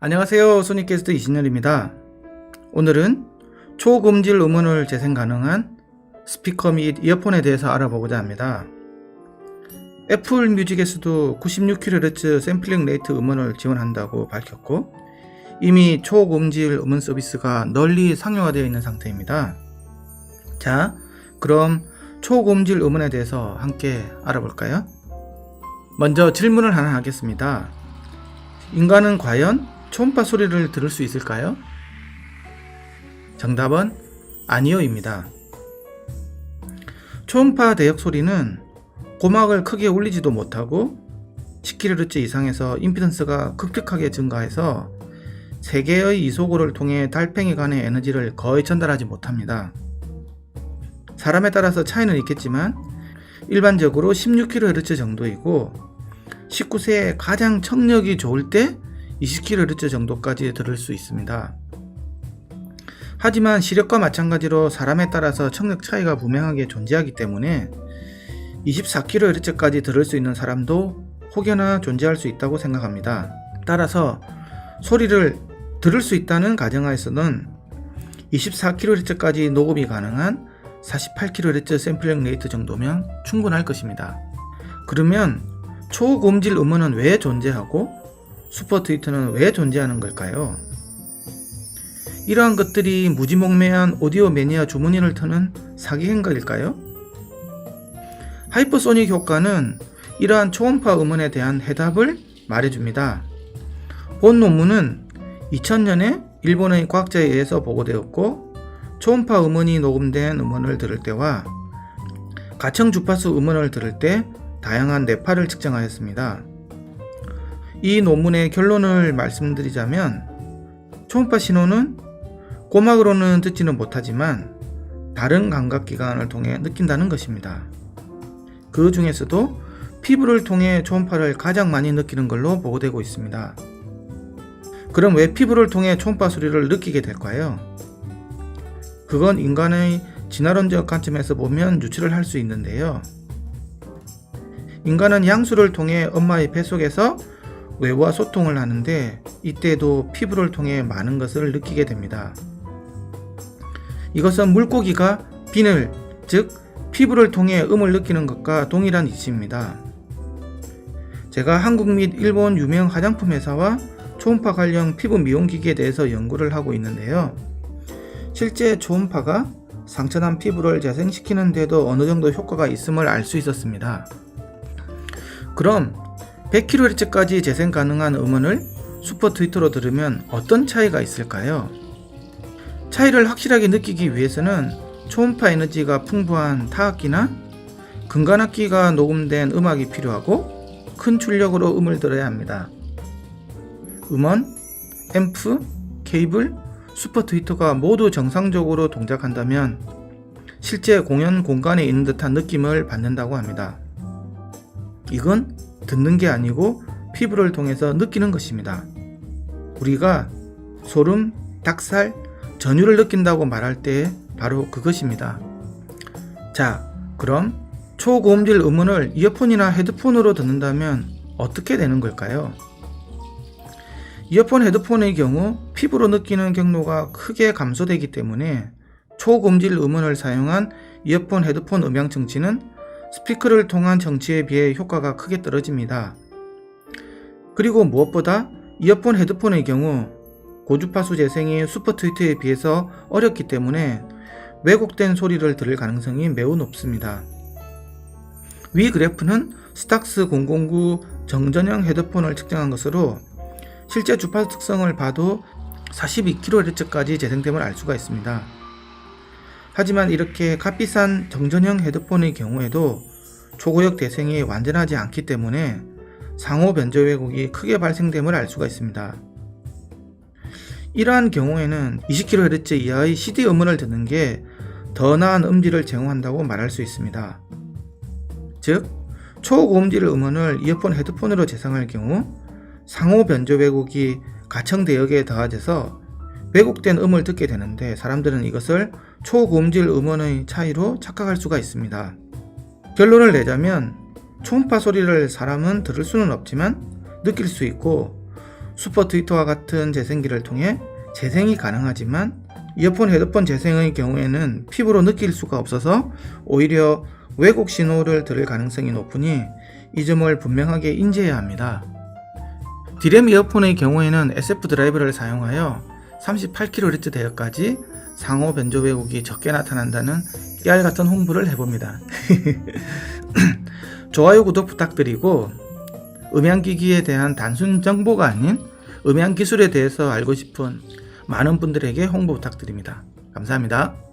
안녕하세요. 소니캐스트 이신열입니다. 오늘은 초금질 음원을 재생 가능한 스피커 및 이어폰에 대해서 알아보고자 합니다. 애플 뮤직에서도 96kHz 샘플링 레이트 음원을 지원한다고 밝혔고 이미 초금질 음원 서비스가 널리 상용화되어 있는 상태입니다. 자, 그럼 초고음질 음원에 대해서 함께 알아볼까요? 먼저 질문을 하나 하겠습니다. 인간은 과연 초음파 소리를 들을 수 있을까요? 정답은 아니요입니다. 초음파 대역 소리는 고막을 크게 울리지도 못하고 10kHz 이상에서 임피던스가 급격하게 증가해서 세 개의 이소고를 통해 달팽이 간의 에너지를 거의 전달하지 못합니다. 사람에 따라서 차이는 있겠지만 일반적으로 16kHz 정도이고 19세에 가장 청력이 좋을 때 20kHz 정도까지 들을 수 있습니다. 하지만 시력과 마찬가지로 사람에 따라서 청력 차이가 분명하게 존재하기 때문에 24kHz까지 들을 수 있는 사람도 혹여나 존재할 수 있다고 생각합니다. 따라서 소리를 들을 수 있다는 가정하에서는 24kHz까지 녹음이 가능한 48kHz 샘플링 레이트 정도면 충분할 것입니다. 그러면 초고음질 음원은 왜 존재하고 슈퍼 트위터는 왜 존재하는 걸까요? 이러한 것들이 무지몽매한 오디오 매니아 주머니를 터는 사기 행각일까요? 하이퍼소닉 효과는 이러한 초음파 음원에 대한 해답을 말해줍니다. 본 논문은 2000년에 일본의 과학자에 의해서 보고되었고 초음파 음원이 녹음된 음원을 들을 때와 가청 주파수 음원을 들을 때 다양한 뇌파를 측정하였습니다. 이 논문의 결론을 말씀드리자면 초음파 신호는 고막으로는 듣지는 못하지만 다른 감각기관을 통해 느낀다는 것입니다. 그 중에서도 피부를 통해 초음파를 가장 많이 느끼는 걸로 보고되고 있습니다. 그럼 왜 피부를 통해 초음파 소리를 느끼게 될까요? 그건 인간의 진화론적 관점에서 보면 유추를 할 수 있는데요. 인간은 향수를 통해 엄마의 뱃속에서 외부와 소통을 하는데 이때도 피부를 통해 많은 것을 느끼게 됩니다. 이것은 물고기가 비늘, 즉 피부를 통해 음을 느끼는 것과 동일한 이치입니다. 제가 한국 및 일본 유명 화장품 회사와 초음파 관련 피부 미용 기기에 대해서 연구를 하고 있는데요. 실제 초음파가 상처난 피부를 재생시키는 데도 어느 정도 효과가 있음을 알 수 있었습니다. 그럼 100kHz까지 재생 가능한 음원을 슈퍼 트위터로 들으면 어떤 차이가 있을까요? 차이를 확실하게 느끼기 위해서는 초음파 에너지가 풍부한 타악기나 금관악기가 녹음된 음악이 필요하고 큰 출력으로 음을 들어야 합니다. 음원, 앰프, 케이블, 슈퍼 트위터가 모두 정상적으로 동작한다면 실제 공연 공간에 있는 듯한 느낌을 받는다고 합니다. 이건 듣는 게 아니고 피부를 통해서 느끼는 것입니다. 우리가 소름, 닭살, 전율을 느낀다고 말할 때 바로 그것입니다. 자, 그럼 초고음질 음원을 이어폰이나 헤드폰으로 듣는다면 어떻게 되는 걸까요? 이어폰 헤드폰의 경우 피부로 느끼는 경로가 크게 감소되기 때문에 초고음질 음원을 사용한 이어폰 헤드폰 음향 청취는 스피커를 통한 청취에 비해 효과가 크게 떨어집니다. 그리고 무엇보다 이어폰 헤드폰의 경우 고주파수 재생이 슈퍼 트위터에 비해서 어렵기 때문에 왜곡된 소리를 들을 가능성이 매우 높습니다. 위 그래프는 스탁스 009 정전형 헤드폰을 측정한 것으로 실제 주파수 특성을 봐도 42kHz까지 재생됨을 알 수가 있습니다. 하지만 이렇게 값비싼 정전형 헤드폰의 경우에도 초고역 대생이 완전하지 않기 때문에 상호 변조 왜곡이 크게 발생됨을 알 수가 있습니다. 이러한 경우에는 20kHz 이하의 CD 음원을 듣는 게 더 나은 음질을 제공한다고 말할 수 있습니다. 즉, 초고음질 음원을 이어폰 헤드폰으로 재생할 경우 상호 변조 왜곡이 가청 대역에 더해져서 왜곡된 음을 듣게 되는데 사람들은 이것을 초고음질 음원의 차이로 착각할 수가 있습니다. 결론을 내자면 초음파 소리를 사람은 들을 수는 없지만 느낄 수 있고 슈퍼 트위터와 같은 재생기를 통해 재생이 가능하지만 이어폰 헤드폰 재생의 경우에는 피부로 느낄 수가 없어서 오히려 왜곡 신호를 들을 가능성이 높으니 이 점을 분명하게 인지해야 합니다. 디램 이어폰의 경우에는 SF 드라이브를 사용하여 38kHz 대역까지 상호 변조 왜곡이 적게 나타난다는 깨알 같은 홍보를 해봅니다. 좋아요 구독 부탁드리고 음향기기에 대한 단순 정보가 아닌 음향 기술에 대해서 알고 싶은 많은 분들에게 홍보 부탁드립니다. 감사합니다.